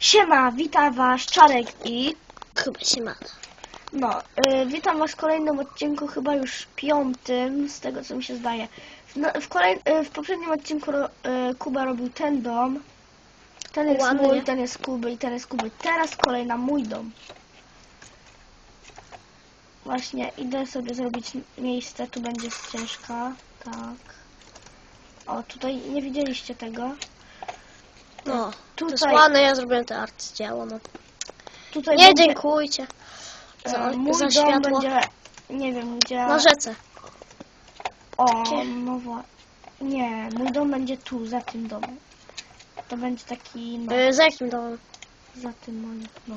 Siema, witam was, Czarek i... Chyba się ma. No, y, witam was w kolejnym odcinku, chyba już piątym, z tego co mi się zdaje. W, no, w, kolej, y, w poprzednim odcinku ro, y, Kuba robił ten dom. Ten jest Ładnie. mój, ten jest Kuby i ten jest Kuby. Teraz kolej na mój dom. Właśnie, idę sobie zrobić miejsce, tu będzie ścieżka, tak. O, tutaj nie widzieliście tego. No, to jest Tutaj- ładne, ja zrobiłem te arcydzieło, no. Tutaj Nie będzie, dziękujcie za, e, mój za dom światło będzie, nie wiem gdzie... na rzece. O, Takie- no Nie, mój dom będzie tu, za tym domem. To będzie taki, no, Y, za jakim domem? za tym moim, no.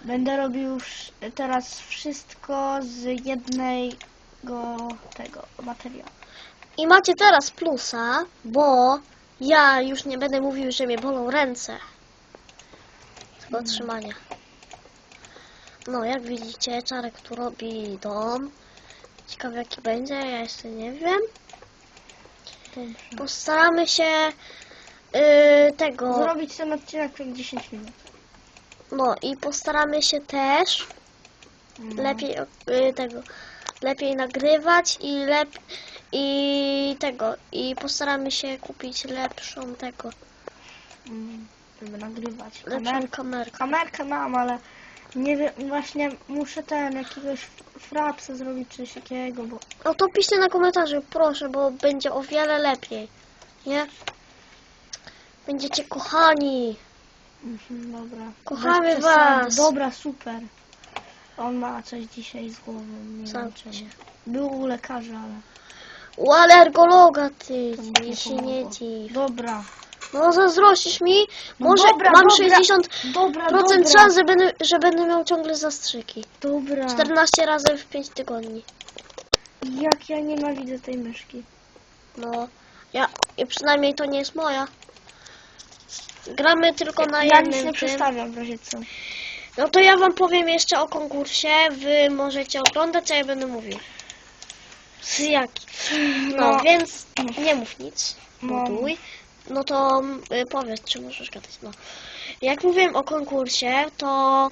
Będę robił teraz wszystko z jednego tego materiału. I macie teraz plusa, bo ja już nie będę mówił, że mnie bolą ręce. Tylko trzymania. No, jak widzicie, Czarek tu robi dom. Ciekawe jaki będzie, ja jeszcze nie wiem. Postaramy się y, tego... Zrobić ten odcinek jak 10 minut. No i postaramy się też No. lepiej y, tego lepiej nagrywać i lep i tego i postaramy się kupić lepszą tego Mm, Żeby nagrywać. lepszą Kamer kamerkę. kamerkę mam, ale nie wiem, właśnie muszę ten jakiegoś frapsa zrobić, coś takiego, bo No to piszcie na komentarzu, proszę, bo będzie o wiele lepiej. Nie? Będziecie kochani. Mhm, dobra. Kochamy Bez przesady. was. Dobra, super. On ma coś dzisiaj z głową. Nie Sam wiem. Był u lekarza, ale U alergologa ty, mi się nie dziw. Dobra. No zazdrościsz mi? No Może dobra, mam dobra. 60% Dobra, dobra. szans, że będę, że będę miał ciągle zastrzyki. Dobra. 14 razy w 5 tygodni. Jak ja nienawidzę tej myszki. No, ja i przynajmniej to nie jest moja. Gramy tylko na ja jednym nic nie tym. przestawiam w razie co. No to ja wam powiem jeszcze o konkursie. Wy możecie oglądać, a ja będę mówił. Z jaki? No, No. więc nie mów nic. No. Buduj. No to y, powiedz, czy możesz gadać. No. Jak mówiłem o konkursie, to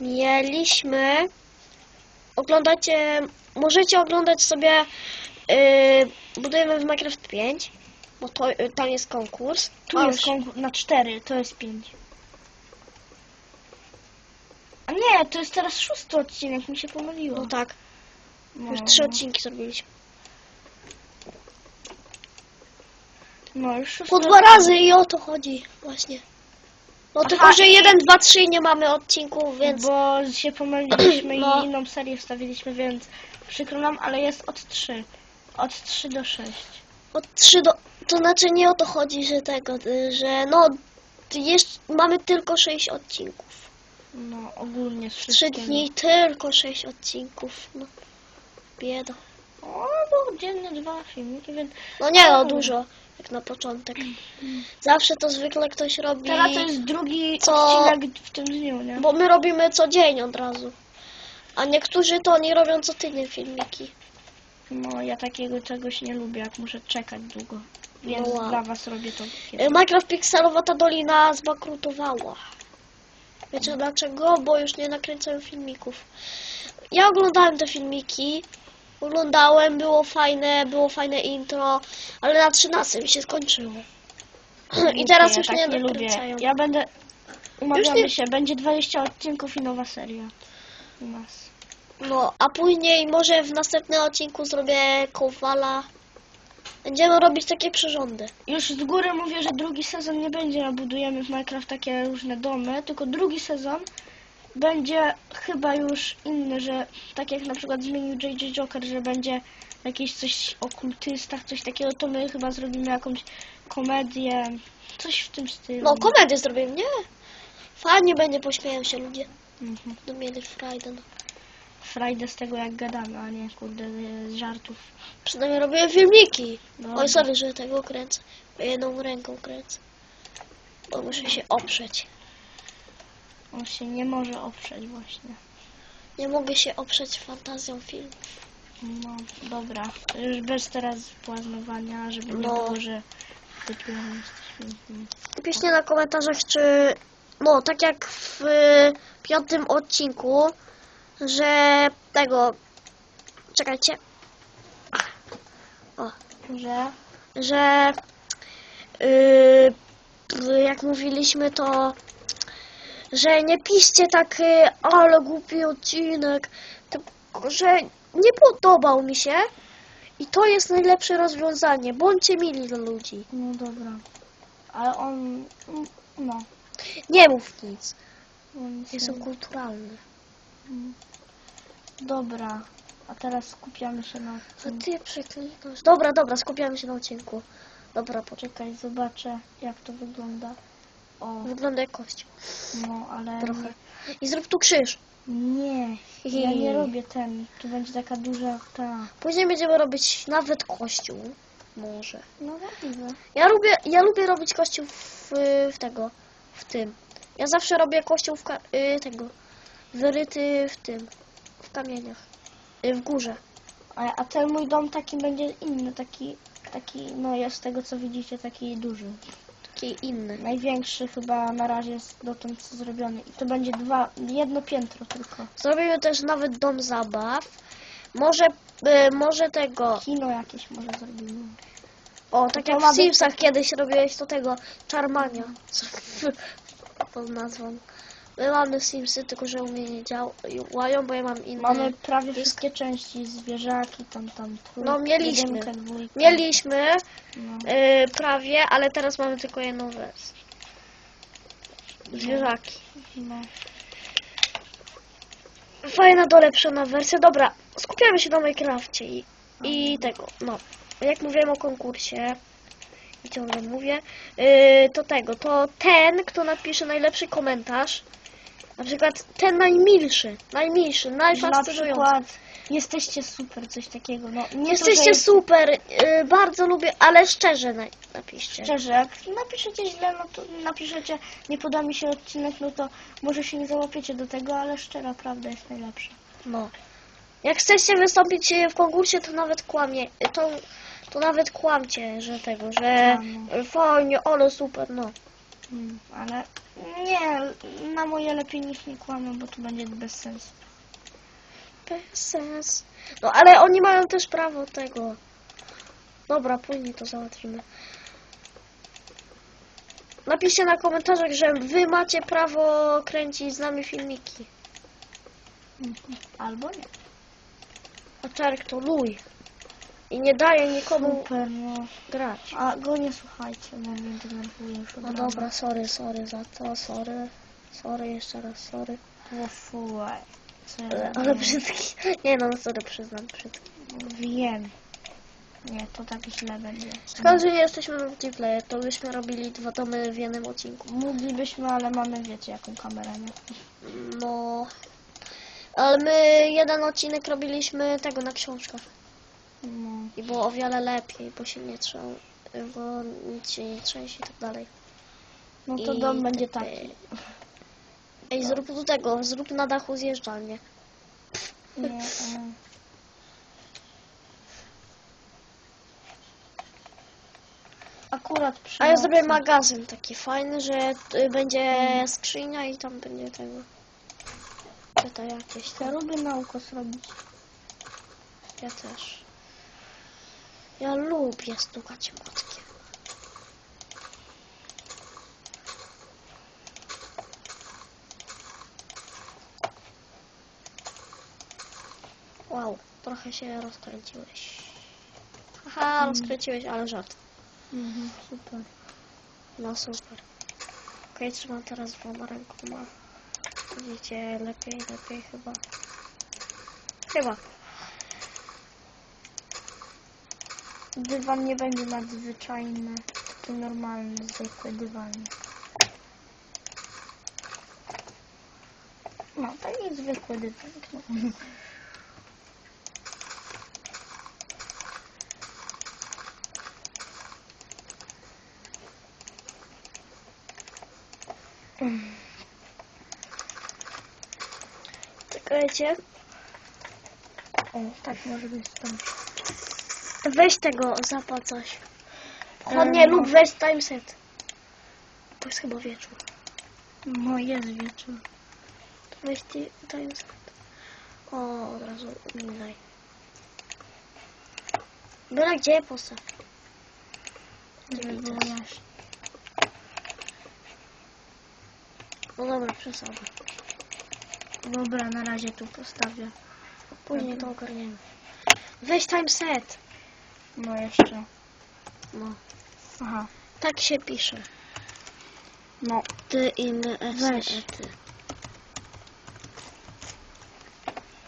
mieliśmy oglądać, e, możecie oglądać sobie y, budujemy w Minecraft 5, bo to, y, tam jest konkurs. Tu jest konkurs na 4, to jest 5. A nie, to jest teraz szósty odcinek, mi się pomyliło. No tak, No, już trzy odcinki zrobiliśmy. No, już szósty Po dwa razy i o to chodzi właśnie. No Aha, tylko, że 1, 2, 3 nie mamy odcinków, więc Bo się pomyliliśmy No. i inną serię wstawiliśmy, więc przykro nam, ale jest od 3. Od 3 do 6. od 3 do... To znaczy nie o to chodzi, że tego, y, że no jeszcze mamy tylko 6 odcinków. No, ogólnie z 3 wszystkiego. dni tylko 6 odcinków. No, bieda. O, bo dziennie dwa filmiki, więc No nie no, O. dużo, jak na początek. Zawsze to zwykle ktoś robi, teraz to jest drugi Co? odcinek w tym dniu, nie? bo my robimy co dzień od razu. A niektórzy to oni robią co tydzień filmiki. No, ja takiego czegoś nie lubię, jak muszę czekać długo. Więc No wow. dla was robię to. Y, Minecraft Pixelowata Dolina zbankrutowała. Wiecie dlaczego? Bo już nie nakręcają filmików. Ja oglądałem te filmiki, oglądałem, było fajne, było fajne intro, ale na 13 mi się skończyło. I teraz ja już tak nie lubię. Ja będę. Umawiamy nie- się, będzie 20 odcinków i nowa seria. U nas. No, a później może w następnym odcinku zrobię Kowala. Będziemy robić takie przyrządy. Już z góry mówię, że drugi sezon nie będzie budujemy w Minecraft takie różne domy, tylko drugi sezon będzie chyba już inny, że tak jak na przykład zmienił JJ Joker, że będzie jakieś coś o kultystach, coś takiego, to my chyba zrobimy jakąś komedię, coś w tym stylu. No, komedię zrobię, nie? Fajnie będzie, pośmieją się ludzie. Mhm. Będą mieli frajdę. No. Frajdę z tego jak gadamy, a nie kurde z żartów. Przynajmniej robię filmiki. No, Oj, sorry, że tego kręcę. Jedną ręką kręcę. Bo muszę się oprzeć. On się nie może oprzeć właśnie. Nie mogę się oprzeć fantazją filmów. No, dobra. Już bez teraz błaznowania, żeby nie No. było, że wyświetliłem, jesteśmy. Piszcie na komentarzach, czy... No, tak jak w y, piątym odcinku, że tego... Czekajcie. O, Że? że yy, jak mówiliśmy to, że nie piszcie tak, y, ale głupi odcinek, tylko że nie podobał mi się i to jest najlepsze rozwiązanie. Bądźcie mili dla ludzi. No dobra. Ale on... No. Nie mów nic. on Jestem się- kulturalny. Mm. Dobra. A teraz skupiamy się na A ty przeklinasz. Dobra, dobra, skupiamy się na odcinku. Dobra, poczekaj. Poczekaj, zobaczę jak to wygląda. O, Wygląda jak kość. no ale... Trochę. I zrób tu krzyż. Nie, ja nie robię ten. Tu będzie taka duża ta... Później będziemy robić nawet kościół. Może. No możliwe. Ja lubię, ja lubię robić kościół w, w tego, w tym. Ja zawsze robię kościół w ka- y, tego, wyryty w tym, w kamieniach, y, w górze. A, a ten mój dom taki będzie inny, taki, taki, no jest z tego co widzicie, taki duży. Taki inny. Największy chyba na razie jest dotąd co zrobiony. I to będzie dwa, jedno piętro tylko. Zrobimy też nawet dom zabaw. Może, y, może tego, Kino jakieś może zrobimy. o, tak To jak w Simsach kiedyś robiłeś to tego, Charmania. Co pod nazwą. My mamy Simsy, tylko że u mnie nie działają, bo ja mam inne. Mamy prawie wszystkie części, zwierzaki, tam, tam, trójkę, No, mieliśmy. jedynkę, dwójkę. Mieliśmy No. y, prawie, ale teraz mamy tylko jedną wersję. Zwierzaki. No. Fajna, dolepszona wersja. Dobra, skupiamy się na Minecrafcie i, i tego, no. Jak mówiłem o konkursie, i ciągle mówię, yy, to tego, to ten, kto napisze najlepszy komentarz, na przykład ten najmilszy, najmilszy, Na najfascynujący. przykład jesteście super, coś takiego. No, nie Jesteście jest super, yy, bardzo lubię, ale szczerze na, napiszcie. Szczerze, jak napiszecie źle, no to napiszecie, nie poda mi się odcinek, no to może się nie załapiecie do tego, ale szczera prawda jest najlepsza. No. Jak chcecie wystąpić e, w konkursie, to nawet kłamie, to, to nawet kłamcie, że tego, że fajnie, ale super, no. Mm, ale nie, na moje lepiej niech nie kłamią, bo to będzie bez sensu. Bez sens. No ale oni mają też prawo tego. Dobra, później to załatwimy. Napiszcie na komentarzach, że wy macie prawo kręcić z nami filmiki. Albo nie. A to luj. I nie daje nikomu Super, no. grać. A go nie słuchajcie, bo mnie denerwuje już od No rana. dobra, sorry, sorry za to, sorry. Sorry, jeszcze raz, sorry. O fuj. Co ja Ale, ale zrobiłem? brzydki. Nie no, sorry, przyznam, brzydki. Wiem. Nie, to tak źle będzie. Szkoda, że nie jesteśmy na multiplayer, to byśmy robili dwa domy w jednym odcinku. Moglibyśmy, ale mamy, wiecie, jaką kamerę, nie? No. Ale my jeden odcinek robiliśmy tego na książkach. No. I było o wiele lepiej, bo się nie trzeba, bo nic się nie trzęsie i tak dalej. No to I dom będzie tak, taki. Ej, zrób tu tego, zrób na dachu zjeżdżalnię. Nie. Akurat przy A ja zrobię magazyn taki fajny, że y, będzie skrzynia i tam będzie tego. Czy to jakieś Ja tam. lubię naukę zrobić. Ja też. Ja lubię stukać młotkiem. Wow, trochę się rozkręciłeś. Haha, rozkręciłeś, ale żart. Mhm, super. No super. Okej, trzymam teraz dwoma rękoma. Widzicie, lepiej, lepiej chyba. Chyba. Dywan nie będzie nadzwyczajny, taki normalny, zwykły dywan. No, taki zwykły dywan. No. Czekajcie. O, tak może być tam. Weź tego, zapal coś. Chłodnie lub weź timeset. To jest chyba wieczór. No jest wieczór. Weź ty timeset. O, od razu daj. Byle gdzie postaw. Było widzę. No dobra, przesadzę. Dobra, na razie tu postawię. Później to ogarniemy. Weź timeset. No jeszcze. No. Aha. Tak się pisze. No. Ty i my, Weź. e, ty.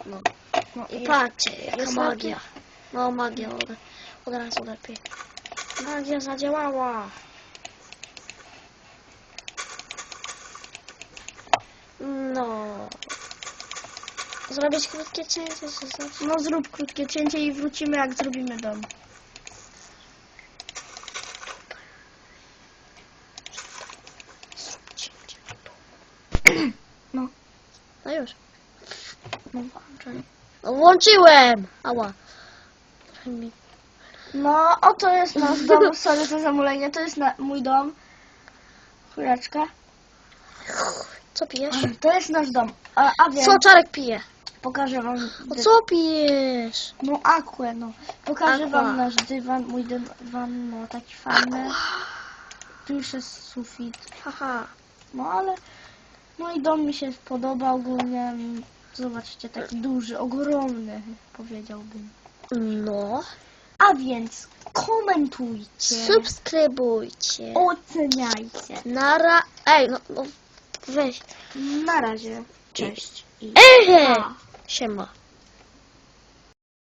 No. no I patrzcie, jaka jest magia. No, magia od, od razu lepiej. Magia zadziałała. No. Zrobić krótkie cięcie, czy coś? No zrób krótkie cięcie i wrócimy jak zrobimy dom. Zrób cięcie. No. No już. No włączaj. No włączyłem! Ała. No, oto jest nasz dom. Sorry za zamulenie. To jest na, mój dom. Chwileczkę. Co pijesz? To jest nasz dom. A, a wiem, Co Czarek pije? pokażę wam. O dy- co pijesz? No aquę, no. Pokażę Aqua. wam nasz dywan, mój dywan, no taki fajny. Tu już jest sufit. Haha. No ale no i dom mi się podoba ogólnie. Zobaczcie, taki duży, ogromny powiedziałbym. No. A więc komentujcie, Subskrybujcie. oceniajcie. Nara... Ej, no, no weź. Na razie. Cześć. I Ehe! pa. Siema.